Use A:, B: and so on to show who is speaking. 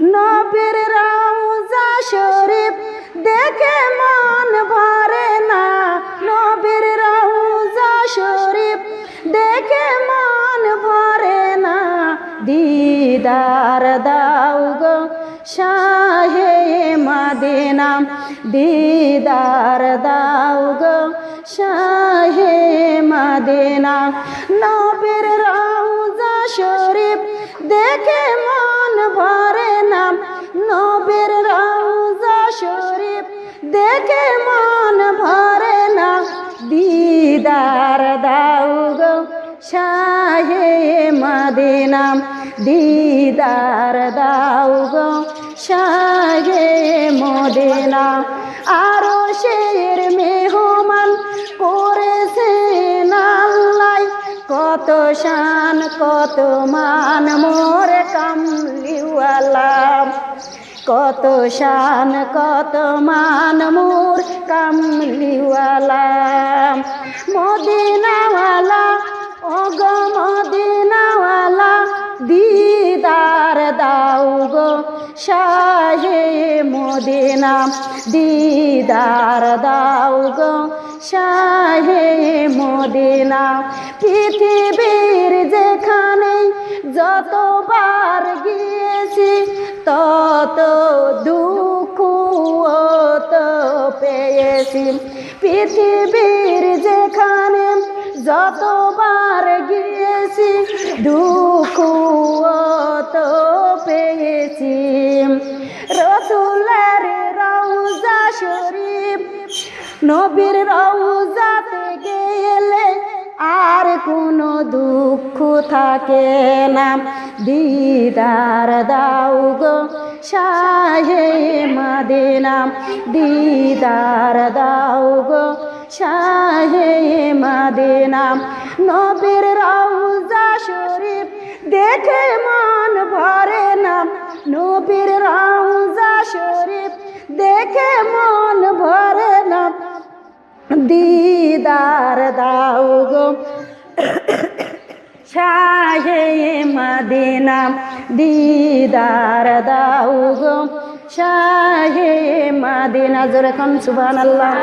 A: নবীর রওজা শরীফ দেখে মন ভরে না। নবীর রওজা শরীফ দেখে মন ভরে না। দিদার দাও গো শাহে মদিনা। দিদার দাও গো শাহে মদিনা। নবীর রওজা শরীফ দেখে মন দেখে মন ভরে না। দিদার দাও গো শাহে মদিনা। দিদার দাও গো শাহে মদিনা। আরও শের মেহমান করেছেন আল্লাহ। কত শান, কত মান, মোর কামলিওয়ালা কত শান, কত মান মোর কামলিওয়ালা মদিনাওয়ালা ও গো মদিনাওয়ালা, দিদার দাও গো শাহে মদিনা, দিদার দাও গো শাহে মদিনা। পৃথিবীর যেখানে যতবার গিয়েছি তত দুঃখ তো পেয়েছি। পৃথিবীর যেখানে যতবার গিয়েছি, দুঃখ তো পেয়েছি। রসুলের রওজা শরীফ, নবীর রওজাতে গেলে আর কোনো দুঃখ থাকে না। দিদার দাও গো শাহে মাদিনা দিদার দাও গো শাহে মাদিনা নবীর রওজা শরীফ দেখে মন ভরে না নবীর রওজা শরীফ দেখে মন ভরে না দিদার দাও গো শাহে মদিনা দিদার দাও গো শাহে মাদিনা জোরে খান সুবহানাল্লাহ।